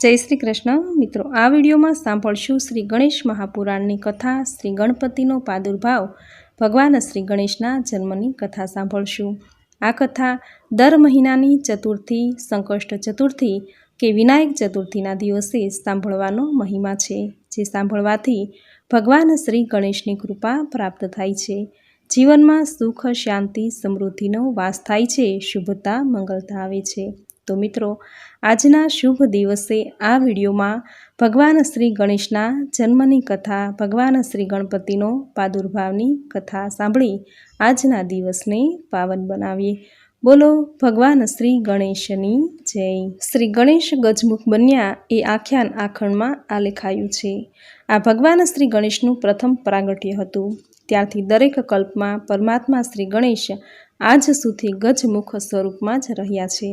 જય શ્રી કૃષ્ણ. મિત્રો, આ વિડીયોમાં સાંભળશું શ્રી ગણેશ મહાપુરાણની કથા, શ્રી ગણપતિનો પ્રાદુર્ભાવ. ભગવાન શ્રી ગણેશના જન્મની કથા સાંભળશું. આ કથા દર મહિનાની ચતુર્થી, સંકષ્ટ ચતુર્થી કે વિનાયક ચતુર્થીના દિવસે સાંભળવાનો મહિમા છે, જે સાંભળવાથી ભગવાન શ્રી ગણેશની કૃપા પ્રાપ્ત થાય છે. જીવનમાં સુખ, શાંતિ, સમૃદ્ધિનો વાસ થાય છે, શુભતા, મંગલતા આવે છે. તો મિત્રો, આજના શુભ દિવસે આ વિડીયોમાં ભગવાન શ્રી ગણેશના જન્મની કથા, ભગવાન શ્રી ગણપતિનો પ્રાદુર્ભાવની કથા સાંભળી આજના દિવસને પાવન બનાવીએ. બોલો, ભગવાન શ્રી ગણેશની જય. શ્રી ગણેશ ગજમુખ બન્યા એ આખ્યાન આખણમાં આલેખાયું છે. આ ભગવાન શ્રી ગણેશનું પ્રથમ પ્રાગટ્ય હતું. ત્યારથી દરેક કલ્પમાં પરમાત્મા શ્રી ગણેશ આજ સુધી ગજમુખ સ્વરૂપમાં જ રહ્યા છે.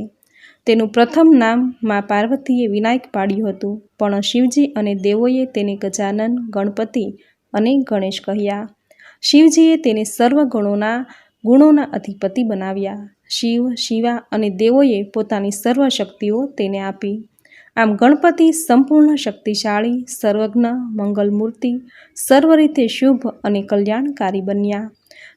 તેનું પ્રથમ નામ મા પાર્વતીએ વિનાયક પાડ્યું હતું. પણ શિવજી અને દેવોએ તેને ગજાનન, ગણપતિ અને ગણેશ કહ્યા. શિવજીએ તેને સર્વ ગણોના, ગુણોના અધિપતિ બનાવ્યા. શિવ, શિવા અને દેવોએ પોતાની સર્વ શક્તિઓ તેને આપી. આમ ગણપતિ સંપૂર્ણ શક્તિશાળી, સર્વજ્ઞ, મંગલમૂર્તિ, સર્વ રીતે શુભ અને કલ્યાણકારી બન્યા.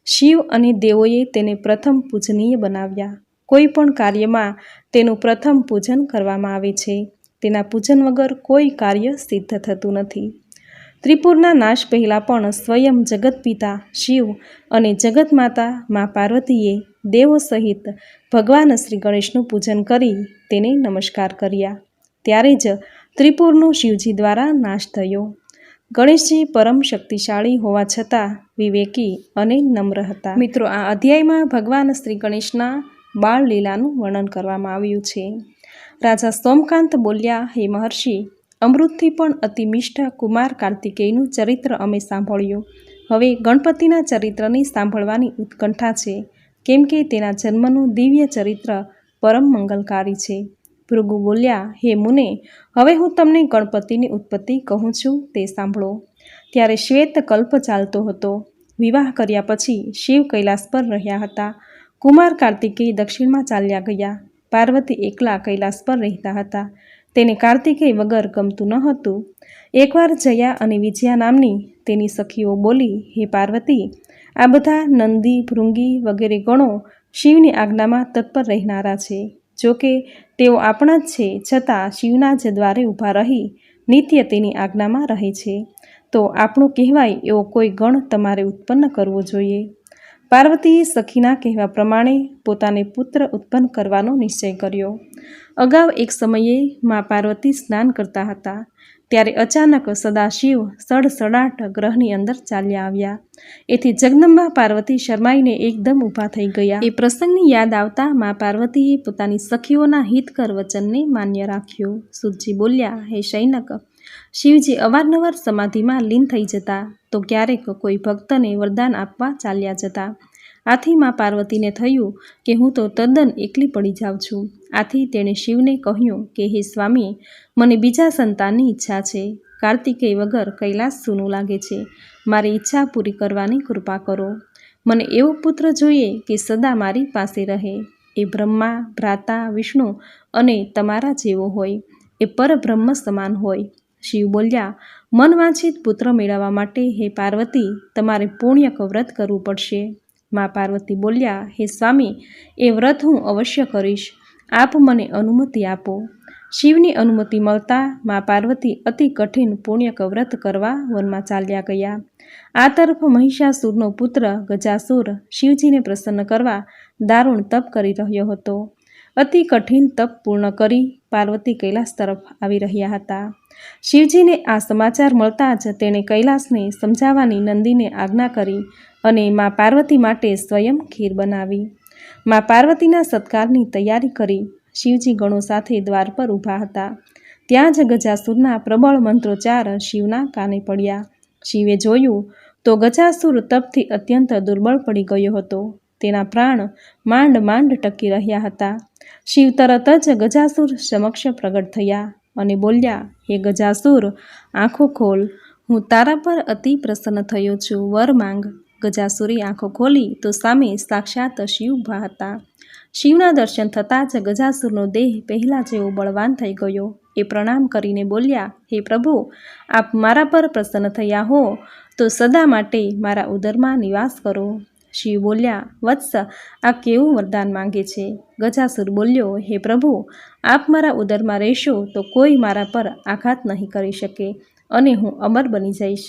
શિવ અને દેવોએ તેને પ્રથમ પૂજનીય બનાવ્યા. કોઈ પણ કાર્યમાં તેનું પ્રથમ પૂજન કરવામાં આવે છે. તેના પૂજન વગર કોઈ કાર્ય સિદ્ધ થતું નથી. ત્રિપુરના નાશ પહેલાં પણ સ્વયં જગતપિતા શિવ અને જગતમાતા મા પાર્વતીએ દેવો સહિત ભગવાન શ્રી ગણેશનું પૂજન કરી તેને નમસ્કાર કર્યા. ત્યારે જ ત્રિપુરનો શિવજી દ્વારા નાશ થયો. ગણેશજી પરમ શક્તિશાળી હોવા છતાં વિવેકી અને નમ્ર હતા. મિત્રો, આ અધ્યાયમાં ભગવાન શ્રી ગણેશના બાળ લીલાનું વર્ણન કરવામાં આવ્યું છે. રાજા સોમકાંત બોલ્યા, હે મહર્ષિ, અમૃતથી પણ અતિ મિષ્ઠ કુમાર કાર્તિકેયનું ચરિત્ર અમે સાંભળ્યું. હવે ગણપતિના ચરિત્રની સાંભળવાની ઉત્કંઠા છે. કેમ કે તેના જન્મનું દિવ્ય ચરિત્ર પરમ મંગલકારી છે. ભૃગુ બોલ્યા, હે મુને, હવે હું તમને ગણપતિની ઉત્પત્તિ કહું છું, તે સાંભળો. ત્યારે શ્વેત કલ્પ ચાલતો હતો. વિવાહ કર્યા પછી શિવ કૈલાસ પર રહ્યા હતા. કુમાર કાર્તિકેય દક્ષિણમાં ચાલ્યા ગયા. પાર્વતી એકલા કૈલાસ પર રહેતા હતા. તેને કાર્તિકેય વગર ગમતું ન હતું. એકવાર જયા અને વિજયા નામની તેની સખીઓ બોલી, હે પાર્વતી, આ બધા નંદી, ભૃંગી વગેરે ગણો શિવની આજ્ઞામાં તત્પર રહેનારા છે. જોકે તેઓ આપણા જ છે, છતાં શિવના જ દ્વારે ઊભા રહી નિત્ય તેની આજ્ઞામાં રહે છે. તો આપણું કહેવાય એવો કોઈ ગણ તમારે ઉત્પન્ન કરવો જોઈએ. પાર્વતીએ સખીના કહેવા પ્રમાણે પોતાને પુત્ર ઉત્પન્ન કરવાનો નિશ્ચય કર્યો. અગાઉ એક સમયે મા પાર્વતી સ્નાન કરતા હતા. ત્યારે અચાનક સદાશિવ સડસડાટ ગ્રહની અંદર ચાલ્યા આવ્યા. એથી જગદંબા પાર્વતી શરમાઈને એકદમ ઊભા થઈ ગયા. એ પ્રસંગની યાદ આવતા મા પાર્વતીએ પોતાની સખીઓના હિતકર વચનને માન્ય રાખ્યું. સુજી બોલ્યા, હે શૈનક શિવજી અવારનવાર સમાધિમાં લીન થઈ જતા. તો ક્યારેક કોઈ ભક્તને વરદાન આપવા ચાલ્યા જતા. આથી મા પાર્વતીને થયું કે હું તો તદ્દન એકલી પડી જાઉં છું. આથી તેણે શિવને કહ્યું કે, હે સ્વામી, મને બીજા સંતાનની ઈચ્છા છે. કાર્તિકેય વગર કૈલાસ સૂનું લાગે છે. મારી ઈચ્છા પૂરી કરવાની કૃપા કરો. મને એવો પુત્ર જોઈએ કે સદા મારી પાસે રહે. એ બ્રહ્મા, ભ્રાતા, વિષ્ણુ અને તમારા જેવો હોય. એ પરબ્રહ્મ સમાન હોય. શિવ બોલ્યા મનવાંછિત પુત્ર મેળવવા માટે હે પાર્વતી, તમારે પુણ્યક વ્રત કરવું પડશે. મા પાર્વતી બોલ્યા, હે સ્વામી, એ વ્રત હું અવશ્ય કરીશ. આપ મને અનુમતિ આપો. શિવની અનુમતિ મળતા મા પાર્વતી અતિ કઠિન પુણ્યક વ્રત કરવા વનમાં ચાલ્યા ગયા. આ તરફ મહિષાસુરનો પુત્ર ગજાસુર શિવજીને પ્રસન્ન કરવા દારૂણ તપ કરી રહ્યો હતો. અતિ કઠિન તપ પૂર્ણ કરી પાર્વતી કૈલાસ તરફ આવી રહ્યા હતા. શિવજીને આ સમાચાર મળતા જ તેણે કૈલાસને સમજાવવાની નંદીને આજ્ઞા કરી અને મા પાર્વતી માટે સ્વયં ખીર બનાવી. મા પાર્વતીના સત્કારની તૈયારી કરી શિવજી ગણો સાથે દ્વાર પર ઊભા હતા. ત્યાં જ ગજાસુરના પ્રબળ મંત્રોચ્ચાર શિવના કાને પડ્યા. શિવે જોયું તો ગજાસુર તપથી અત્યંત દુર્બળ પડી ગયો હતો. તેના પ્રાણ માંડ માંડ ટકી રહ્યા હતા. શિવ તરત જ ગજાસુર સમક્ષ પ્રગટ થયા. અને બોલ્યા, હે ગજાસુર, આંખો ખોલ. હું તારા પર અતિ પ્રસન્ન થયો છું. વર માંગ. ગજાસુરી આંખો ખોલી તો સામે સાક્ષાત શિવ ઊભા હતા. શિવના દર્શન થતાં જ ગજાસુરનો દેહ પહેલાં જેવો બળવાન થઈ ગયો. એ પ્રણામ કરીને બોલ્યા, હે પ્રભુ, આપ મારા પર પ્રસન્ન થયા હો, તો સદા માટે મારા ઉદરમાં નિવાસ કરો. શિવ બોલ્યા, વત્સ, આ કેવું વરદાન માંગે છે ગજાસુર બોલ્યો, હે પ્રભુ, આપ મારા ઉદરમાં રહેશો તો કોઈ મારા પર આઘાત નહીં કરી શકે અને હું અમર બની જઈશ.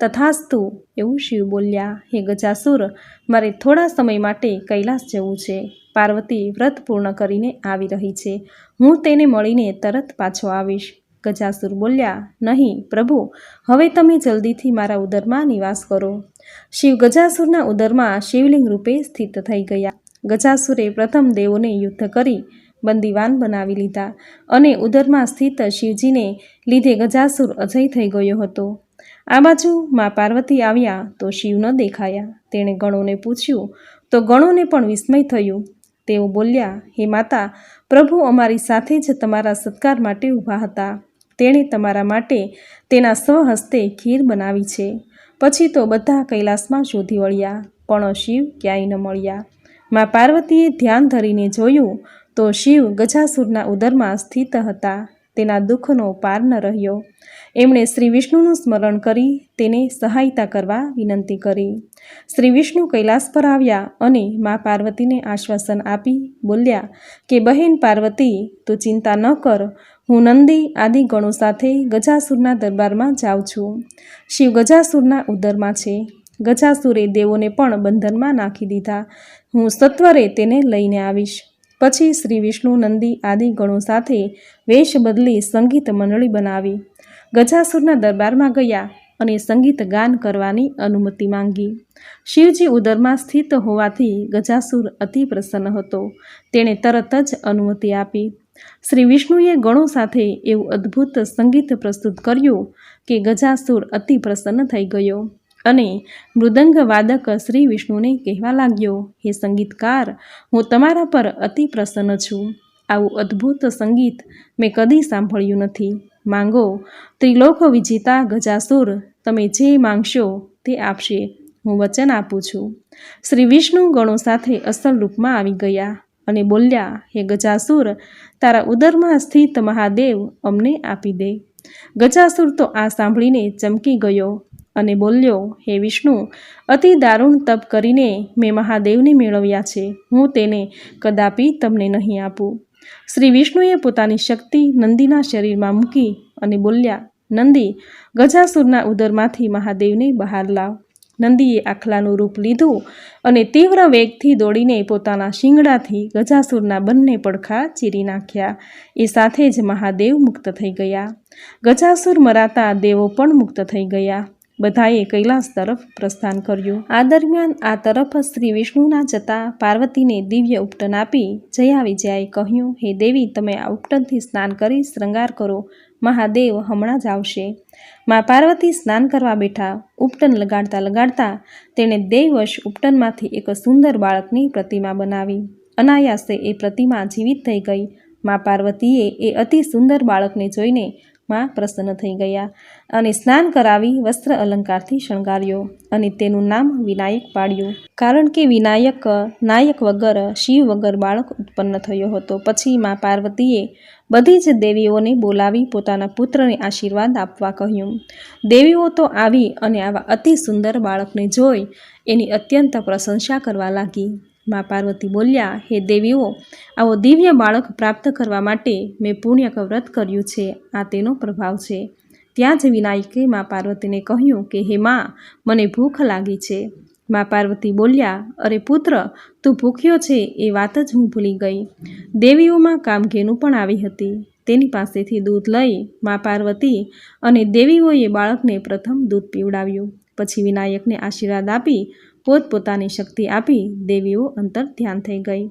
તથાસ્તુ. એવું શિવ બોલ્યા, હે ગજાસુર, મારે થોડા સમય માટે કૈલાસ જવું છે. પાર્વતી વ્રત પૂર્ણ કરીને આવી રહી છે. હું તેને મળીને તરત પાછો આવીશ. ગજાસુર બોલ્યા, નહીં, પ્રભુ, હવે તમે જલ્દીથી મારા ઉદરમાં નિવાસ કરો. શિવ ગજાસુરના ઉદરમાં શિવલિંગ રૂપે સ્થિત થઈ ગયા. ગજાસુરે પ્રથમ દેવોને યુદ્ધ કરી બંદીવાન બનાવી લીધા અને ઉદરમાં સ્થિત શિવજીને લીધે ગજાસુર અજય થઈ ગયો હતો. આ બાજુ મા પાર્વતી આવ્યા તો શિવ ન દેખાયા. તેણે ગણોને પૂછ્યું, તો ગણોને પણ વિસ્મય થયું? તેઓ બોલ્યા, હે માતા, પ્રભુ અમારી સાથે જ તમારા સત્કાર માટે ઊભા હતા. તેણે તમારા માટે તેના સ્વહસ્તે ખીર બનાવી છે. પછી તો બધા કૈલાસમાં શોધી વળ્યા, પણ શિવ ક્યાંય ન મળ્યા. મા પાર્વતીએ ધ્યાન ધરીને જોયું તો શિવ ગજાસુરના ઉદરમાં સ્થિત હતા. તેના દુઃખનો પાર ન રહ્યો. એમણે શ્રી વિષ્ણુનું સ્મરણ કરી તેને સહાયતા કરવા વિનંતી કરી. શ્રી વિષ્ણુ કૈલાસ પર આવ્યા અને મા પાર્વતીને આશ્વાસન આપી બોલ્યા કે, બહેન પાર્વતી, તું ચિંતા ન કર. હું નંદી આદિ ગણો સાથે ગજાસુરના દરબારમાં જાઉં છું. શિવ ગજાસુરના ઉદરમાં છે. ગજાસુરે દેવોને પણ બંધનમાં નાખી દીધા. હું સત્વરે તેને લઈને આવીશ. પછી શ્રી વિષ્ણુ નંદી આદિ ગણો સાથે વેશ બદલી સંગીત મંડળી બનાવી. ગજાસુરના દરબારમાં ગયા અને સંગીત ગાન કરવાની અનુમતિ માંગી. શિવજી ઉદરમાં સ્થિત હોવાથી ગજાસુર અતિ પ્રસન્ન હતો. તેણે તરત જ અનુમતિ આપી. શ્રી વિષ્ણુએ ગણો સાથે એવું અદ્ભુત સંગીત પ્રસ્તુત કર્યું કે ગજાસુર અતિ પ્રસન્ન થઈ ગયો. અને મૃદંગ વાદક શ્રી વિષ્ણુને કહેવા લાગ્યો, હે સંગીતકાર, હું તમારા પર અતિ પ્રસન્ન છું. આવું અદ્ભુત સંગીત મેં કદી સાંભળ્યું નથી. માંગો, ત્રિલોક વિજેતા ગજાસુર, તમે જે માંગશો તે આપશે. હું વચન આપું છું. શ્રી વિષ્ણુ ગણો સાથે અસલ રૂપમાં આવી ગયા અને બોલ્યા, હે ગજાસુર, તારા ઉદરમાં સ્થિત મહાદેવ અમને આપી દે. ગજાસુર તો આ સાંભળીને ચમકી ગયો અને બોલ્યો, હે વિષ્ણુ, અતિ દારૂણ તપ કરીને મેં મહાદેવને મેળવ્યા છે. હું તેને કદાપી તમને નહીં આપું. શ્રી વિષ્ણુએ પોતાની શક્તિ નંદીના શરીરમાં મૂકી અને બોલ્યા, નંદી, ગજાસુરના ઉદરમાંથી મહાદેવને બહાર લાવ. નંદીએ આખલાનું રૂપ લીધું અને તીવ્ર વેગથી દોડીને પોતાના શિંગડાથી ગજાસુરના બંને પડખા ચીરી નાખ્યા. એ સાથે જ મહાદેવ મુક્ત થઈ ગયા. ગજાસુર મરાતા દેવો પણ મુક્ત થઈ ગયા. બધાએ કૈલાસ તરફ પ્રસ્થાન કર્યું. આ દરમિયાન આ તરફ શ્રી વિષ્ણુના જતા પાર્વતીને દિવ્ય ઉપટન આપી જયા વિજયાએ કહ્યું, હે દેવી, તમે આ ઉપટનથી સ્નાન કરી શૃંગાર કરો. મહાદેવ હમણાં જ આવશે. મા પાર્વતી સ્નાન કરવા બેઠા ઉપટન લગાડતા લગાડતા તેણે દેવવશ ઉપટનમાંથી એક સુંદર બાળકની પ્રતિમા બનાવી. અનાયાસે એ પ્રતિમા જીવિત થઈ ગઈ. મા પાર્વતીએ એ અતિ સુંદર બાળકને જોઈને માં પ્રસન્ન થઈ ગયા અને સ્નાન કરાવી વસ્ત્ર અલંકારથી શણગાર્યો અને તેનું નામ વિનાયક પાડ્યું. કારણ કે વિનાયક, નાયક વગર, શિવ વગર બાળક ઉત્પન્ન થયો હતો. પછી મા પાર્વતીએ બધી જ દેવીઓને બોલાવી પોતાના પુત્રને આશીર્વાદ આપવા કહ્યું. દેવીઓ તો આવી અને આવા અતિ સુંદર બાળકને જોઈ એની અત્યંત પ્રશંસા કરવા લાગી. મા પાર્વતી બોલ્યા, હે દેવીઓ, આવો દિવ્ય બાળક પ્રાપ્ત કરવા માટે મેં પુણ્યક વ્રત કર્યું છે. આ તેનો પ્રભાવ છે. ત્યાં જ વિનાયકે મા પાર્વતીને કહ્યું કે, હે મા, મને ભૂખ લાગી છે. મા પાર્વતી બોલ્યા, અરે પુત્ર, તું ભૂખ્યો છે એ વાત જ હું ભૂલી ગઈ. દેવીઓમાં કામઘેનું પણ આવી હતી. તેની પાસેથી દૂધ લઈ મા પાર્વતી અને દેવીઓએ બાળકને પ્રથમ દૂધ પીવડાવ્યું. પછી વિનાયકને આશીર્વાદ આપી પોતપોતાની શક્તિ આપી દેવીઓ અંતર ધ્યાન થઈ ગઈ.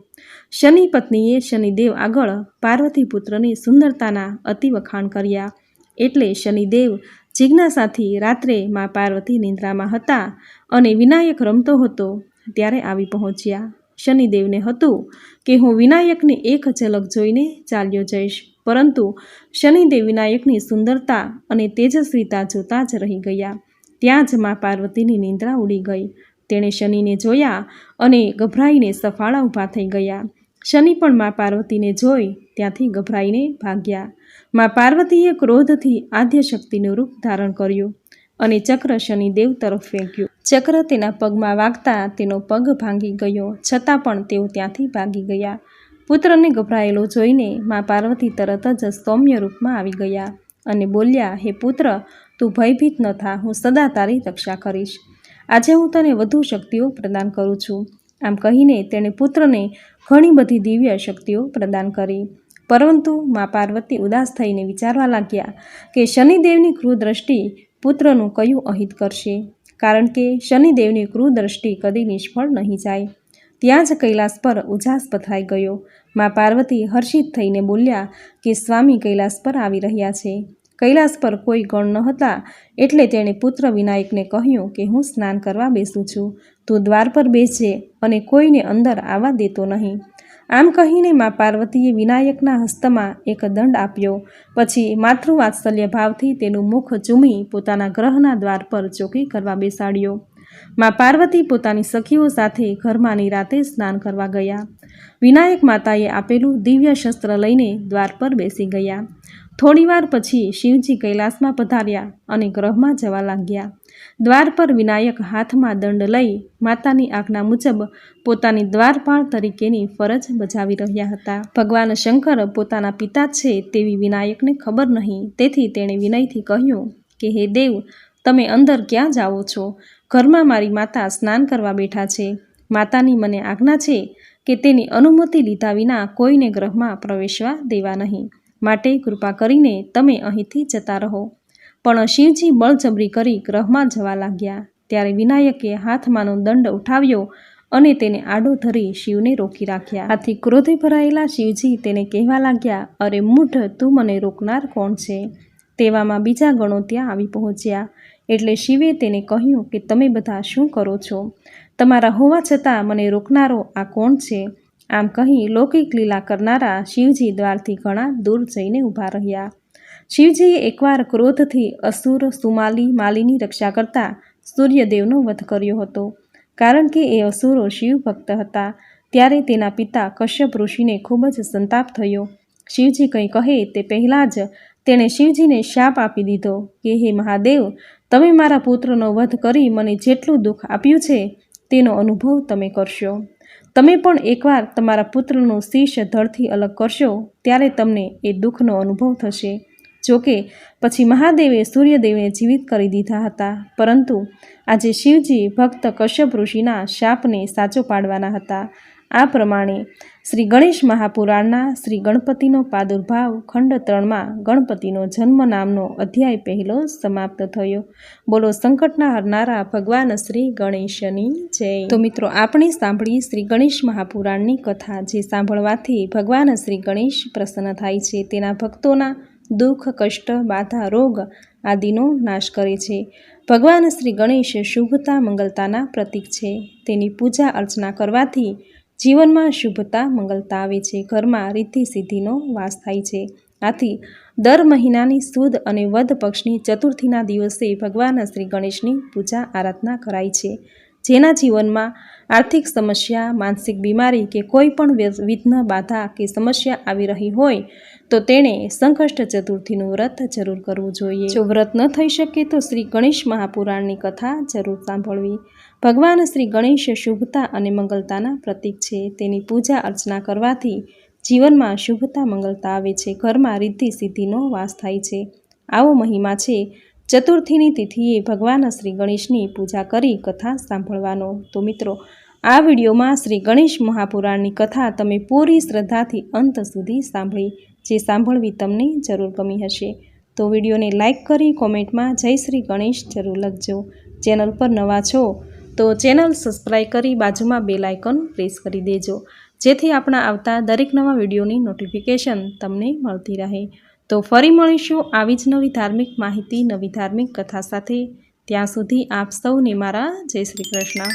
શનિ પત્નીએ શનિદેવ આગળ પાર્વતી પુત્રની સુંદરતાના અતિ વખાણ કર્યા. એટલે શનિદેવ જિજ્ઞાસાથી રાત્રે મા પાર્વતી નિંદ્રામાં હતા અને વિનાયક રમતો હતો ત્યારે આવી પહોંચ્યા. શનિદેવને હતું કે હું વિનાયકને એક ઝલક જોઈને ચાલ્યો જઈશ, પરંતુ શનિદેવ વિનાયકની સુંદરતા અને તેજસ્વીતા જોતા જ રહી ગયા. ત્યાં જ મા પાર્વતીની નિંદ્રા ઉડી ગઈ. તેણે શનિને જોયા અને ગભરાઈને સફાળા ઊભા થઈ ગયા. શનિ પણ મા પાર્વતીને જોઈ ત્યાંથી ગભરાઈને ભાગ્યા. મા પાર્વતીએ ક્રોધથી આદ્ય શક્તિનું રૂપ ધારણ કર્યું અને ચક્ર શનિદેવ તરફ ફેંક્યું. ચક્ર તેના પગમાં વાગતા તેનો પગ ભાંગી ગયો, છતાં પણ તેઓ ત્યાંથી ભાગી ગયા. પુત્રને ગભરાયેલો જોઈને મા પાર્વતી તરત જ સૌમ્ય રૂપમાં આવી ગયા અને બોલ્યા, હે પુત્ર, તું ભયભીત ન થા, હું સદા તારી રક્ષા કરીશ. આજે હું તને વધુ શક્તિઓ પ્રદાન કરું છું. આમ કહીને તેણે પુત્રને ઘણી બધી દિવ્ય શક્તિઓ પ્રદાન કરી. પરંતુ મા પાર્વતી ઉદાસ થઈને વિચારવા લાગ્યા કે શનિદેવની ક્રૂદ્રષ્ટિ પુત્રનું કયું અહિત કરશે? કારણ કે શનિદેવની ક્રૂદ્રષ્ટિ કદી નિષ્ફળ નહીં જાય. ત્યાં જ કૈલાસ પર ઉજાસ પથરાઈ ગયો. મા પાર્વતી હર્ષિત થઈને બોલ્યા કે સ્વામી કૈલાસ પર આવી રહ્યા છે. કૈલાસ પર કોઈ ગણ ન હતા એટલે તેણે પુત્ર વિનાયકને કહ્યું કે હું સ્નાન કરવા બેસું છું. તું દ્વાર પર બેસજે અને કોઈને અંદર આવવા દેતો નહીં. આમ કહીને મા પાર્વતીએ વિનાયકના હસ્તમાં એક દંડ આપ્યો. પછી માતૃવાત્સલ્ય ભાવથી તેનું મુખ ચૂમી પોતાના ગ્રહના દ્વાર પર ચોકી કરવા બેસાડ્યો. મા પાર્વતી પોતાની સખીઓ સાથે ઘરમાં નિરાતે સ્નાન કરવા ગયા. વિનાયક માતાએ આપેલું દિવ્ય શસ્ત્ર લઈને દ્વાર પર બેસી ગયા. થોડીવાર પછી શિવજી કૈલાસમાં પધાર્યા અને ગ્રહમાં જવા લાગ્યા. દ્વાર પર વિનાયક હાથમાં દંડ લઈ માતાની આજ્ઞા મુજબ પોતાની દ્વારપાળ તરીકેની ફરજ બજાવી રહ્યા હતા. ભગવાન શંકર પોતાના પિતા છે તેવી વિનાયકને ખબર નહીં. તેથી તેણે વિનયથી કહ્યું કે, હે દેવ, તમે અંદર ક્યાં જાઓ છો? ઘરમાં મારી માતા સ્નાન કરવા બેઠા છે. માતાની મને આજ્ઞા છે કે તેની અનુમતિ લીધા વિના કોઈને ગ્રહમાં પ્રવેશવા દેવા નહીં. માટે કૃપા કરીને તમે અહીંથી જતા રહો. પણ શિવજી બળજબરી કરી ગ્રહમાં જવા લાગ્યા. ત્યારે વિનાયકે હાથમાંનો દંડ ઉઠાવ્યો અને તેને આડો ધરી શિવને રોકી રાખ્યા. આથી ક્રોધે ભરાયેલા શિવજી તેને કહેવા લાગ્યા, અરે મૂઢ, તું મને રોકનાર કોણ છે? તેવામાં બીજા ગણો ત્યાં આવી પહોંચ્યા. એટલે શિવે તેને કહ્યું કે, તમે બધા શું કરો છો? તમારા હોવા છતાં મને રોકનારો આ કોણ છે? આમ કહી લૌકિક લીલા કરનારા શિવજી દ્વારથી ઘણા દૂર જઈને ઊભા રહ્યા. શિવજીએ એકવાર ક્રોધથી અસુર, સુમાલી, માલીની રક્ષા કરતા સૂર્યદેવનો વધ કર્યો હતો. કારણ કે એ અસુરો શિવ ભક્ત હતા. ત્યારે તેના પિતા કશ્યપ ઋષિને ખૂબ જ સંતાપ થયો. શિવજી કંઈ કહે તે પહેલાં જ તેણે શિવજીને શાપ આપી દીધો કે, હે મહાદેવ, તમે મારા પુત્રનો વધ કરી મને જેટલું દુઃખ આપ્યું છે, તેનો અનુભવ તમે કરશો. તમે પણ એકવાર તમારા પુત્રનું શીશ ધડથી અલગ કરશો, ત્યારે તમને એ દુઃખનો અનુભવ થશે. જોકે, પછી મહાદેવે સૂર્યદેવને જીવિત કરી દીધા હતા, પરંતુ આજે શિવજી ભક્ત કશ્યપ ઋષિના શાપને સાચો પાડવાના હતા. આ પ્રમાણે શ્રી ગણેશ મહાપુરાણના શ્રી ગણપતિનો પ્રાદુર્ભાવ ખંડ ત્રણમાં ગણપતિનો જન્મ નામનો અધ્યાય પહેલો સમાપ્ત થયો. બોલો, સંકટના હરનારા ભગવાન શ્રી ગણેશની જય. તો મિત્રો, આપણે સાંભળી શ્રી ગણેશ મહાપુરાણની કથા, જે સાંભળવાથી ભગવાન શ્રી ગણેશ પ્રસન્ન થાય છે. તેના ભક્તોના દુઃખ, કષ્ટ, બાધા, રોગ આદિનો નાશ કરે છે. ભગવાન શ્રી ગણેશ શુભતા, મંગલતાના પ્રતીક છે. તેની પૂજા અર્ચના કરવાથી જીવનમાં શુભતા, મંગલતા આવે છે. ઘરમાં રીતિ સિદ્ધિનો વાસ થાય છે. આથી દર મહિનાની સુદ અને વધ પક્ષની ચતુર્થીના દિવસે ભગવાન શ્રી ગણેશની પૂજા, આરાધના કરાય છે. જેના જીવનમાં આર્થિક સમસ્યા, માનસિક બીમારી કે કોઈ પણ વિઘ્ન બાધા કે સમસ્યા આવી રહી હોય, તો તેણે સંકષ્ટ ચતુર્થીનું વ્રત જરૂર કરવું જોઈએ. જો વ્રત ન થઈ શકે, તો શ્રી ગણેશ મહાપુરાણની કથા જરૂર સાંભળવી. ભગવાન શ્રી ગણેશ શુભતા અને મંગલતાના પ્રતીક છે. તેની પૂજા અર્ચના કરવાથી જીવનમાં શુભતા, મંગલતા આવે છે. ઘરમાં રિદ્ધિ, સિદ્ધિનો વાસ થાય છે. આવો મહિમા છે. ચતુર્થીની તિથિએ ભગવાન શ્રી ગણેશની પૂજા કરી કથા સાંભળવાનો. તો મિત્રો આ વિડીયોમાં શ્રી ગણેશ મહાપુરાણની કથા તમે પૂરી શ્રદ્ધાથી અંત સુધી સાંભળી, જે સાંભળવી તમને જરૂર ગમી હશે. તો વિડીયોને લાઇક કરી કોમેન્ટમાં જય શ્રી ગણેશ જરૂર લખજો. ચેનલ પર નવા છો તો ચેનલ સબસ્ક્રાઈબ કરી બાજુમાં બેલ આઇકોન પ્રેસ કરી દેજો. જેથી આપણા આવતા દરેક નવા વિડીયોની નોટિફિકેશન તમને મળતી રહે. તો ફરી મળીશું આવી જ નવી ધાર્મિક માહિતી, નવી ધાર્મિક કથા સાથે. ત્યાં સુધી આપ સૌને મારા જય શ્રી કૃષ્ણ.